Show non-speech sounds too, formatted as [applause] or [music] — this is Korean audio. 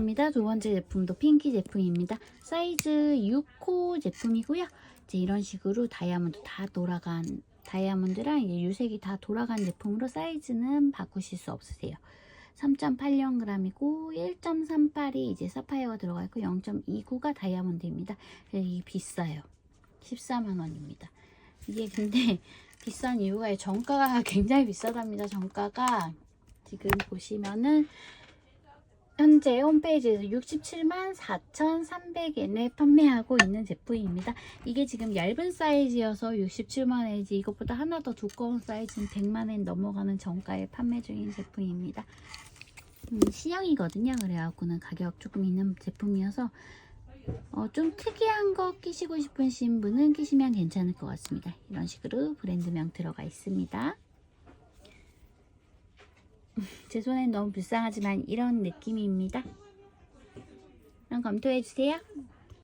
입니다. 두 번째 제품도 핑키 제품입니다. 사이즈 6호 제품이고요. 이제 이런 식으로 다이아몬드 다 돌아간 다이아몬드랑 이제 유색이 다 돌아간 제품으로 사이즈는 바꾸실 수 없으세요. 3.80g이고 1.38이 이제 사파이어가 들어가 있고 0.29가 다이아몬드입니다. 이게 비싸요. 14만 원입니다. 이게 근데 [laughs] 비싼 이유가 정가가 [laughs] 굉장히 비싸답니다. 정가가 지금 보시면은 현재 홈페이지에서 67만 4,300엔에 판매하고 있는 제품입니다. 이게 지금 얇은 사이즈여서 67만 원이지 이것보다 하나 더 두꺼운 사이즈는 100만 원 넘어가는 정가에 판매 중인 제품입니다. 음, 신형이거든요. 그래갖고는 가격 조금 있는 제품이어서 어, 좀 특이한 거 끼시고 싶으신 분은 끼시면 괜찮을 것 같습니다. 이런 식으로 브랜드명 들어가 있습니다. 제 손엔 너무 불쌍하지만 이런 느낌입니다. 그럼 검토해주세요.